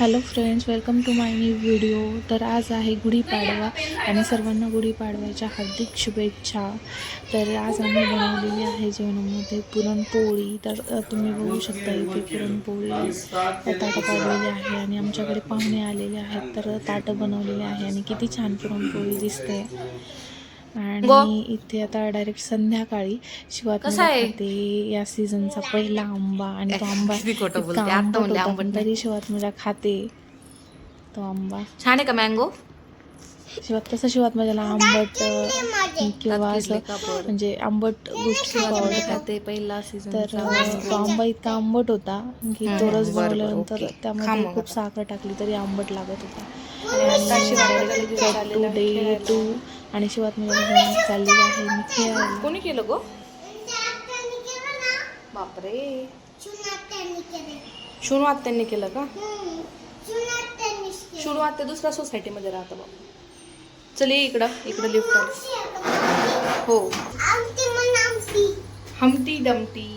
Hello friends welcome to my new video. तर आज आहे गुढीपाडवा आणि सर्वांना गुढीपाडव्याच्या हार्दिक शुभेच्छा. तर आज आम्ही बनवलेली आहे जेवणामध्ये पुरणपोळी. तर तुम्ही बघू शकता इथे पुरणपोळी ताटं पाडलेली आहे आणि आमच्याकडे पाहुणे आलेले आहेत. तर ताटं बनवलेले आहे आणि किती छान पुरणपोळी दिसते. आणि इथे आता डायरेक्ट संध्याकाळी शिवात या सीझनचा पहिला आंबा आणि तो आंबा. तरी शिवात माझ्या खाते तो आंबा. छान आहे का मँगो शिवात कसं शिवात माझ्याला आंबट किंवा असं म्हणजे आंबट गोष्टी आवडतात ते पहिला सीझन तर तो आंबा इतका आंबट होता की तो रस बनवल्यानंतर त्यामध्ये खूप. साखर टाकली तरी आंबट लागत होता. आणि डे टू आणि शिवात मी चाललेली आहे मी खेळायला. कोणी केलं गो? बापरे. शुनू आत्यांनी केलं का? शुनू आत्या दुसऱ्या सोसायटीमध्ये राहतं बाबा चल ये इकडं इकडं लिफ्ट हो. हमटी डमटी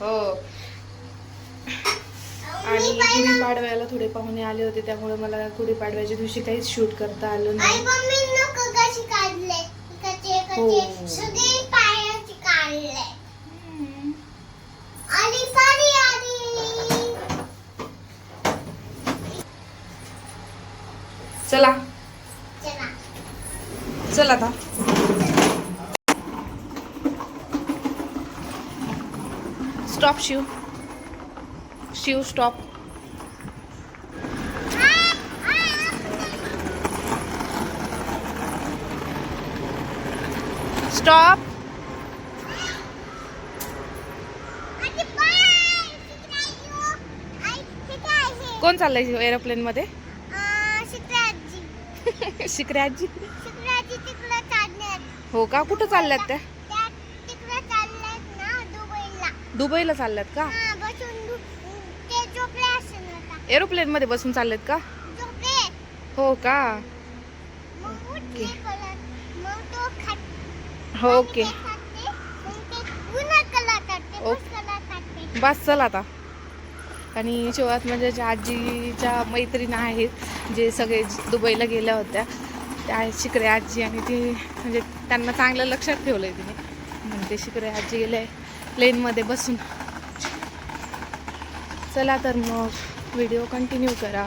हो. आणि गुढीपाडव्याला थोडे पाहुणे आले होते त्यामुळे मला गुढीपाडव्याच्या दिवशी काहीच शूट करता आलं नाही. हो. चला. चल. आता. Stop Shiv Shiv stop stop कोण चाललंय एरोप्लेन मध्ये? आजी. हो का? कुठं चालल्यात त्या? दुबईला. चालल्यात का हा बसून दु- ते झोपले असेल आता एरोप्लेन मध्ये बसून चाललेत का? हो का? हो ओके. बस चल आता. आणि शिवात म्हणजे ज्या आजीच्या मैत्रीण आहेत जे सगळे दुबईला गेल्या होत्या त्या आहेत शिकरे आजी आणि ती म्हणजे त्यांना चांगलं लक्षात ठेवलं आहे तिने म्हणते शिकरे आजी गेले प्लेनमध्ये बसून. चला तर मग. व्हिडिओ कंटिन्यू करा.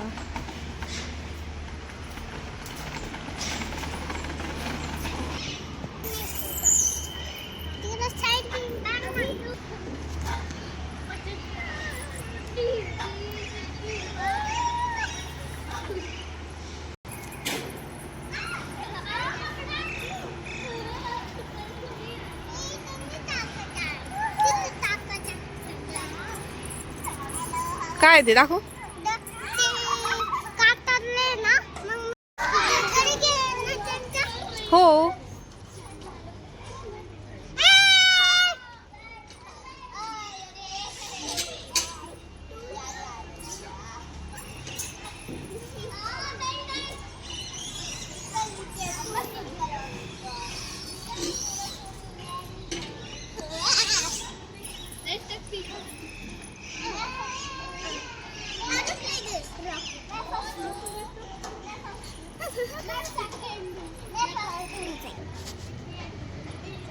काय ते दाखव कातरले ना मग घरी गेले ना त्यांच्या हो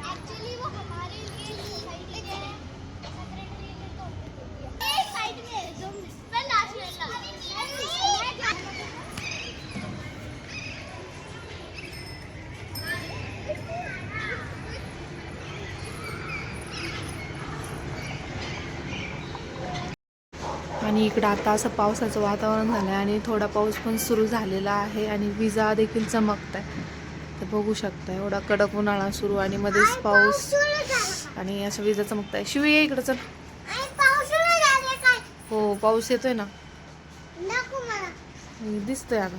एक्चुअली वो हमारे लिए साइड में साइड में जो मैं लास्ट में आणि इकडं आता असं पावसाचं वातावरण झालं आहे आणि थोडा पाऊस पण सुरू झालेला आहे आणि विजा देखील चमकत आहे तर बघू शकता एवढा कडक उन्हाळा सुरू आणि मध्येच पाऊस आणि असं विजा चमकत आहे शिव इकडं चल. हो पाऊस येतोय ना. दिसतोय आता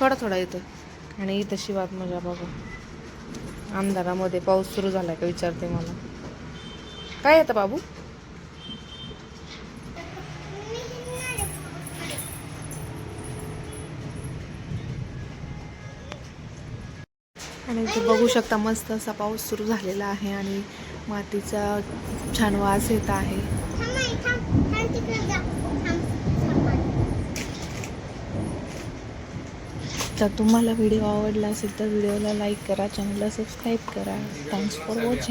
थोडा थोडा येतोय. आणि इथं शिवात मजा बघा. अंधारामध्ये पाऊस सुरू झालाय का विचारते मला. काय येतं बाबू? आणि इथे बघू शकता मस्त असा पाऊस सुरू झालेला आहे आणि मातीचा छान वास येत आहे. तर तुम्हाला व्हिडिओ आवडला असेल तर व्हिडिओला लाईक करा चॅनलला सबस्क्राईब करा. Thanks for watching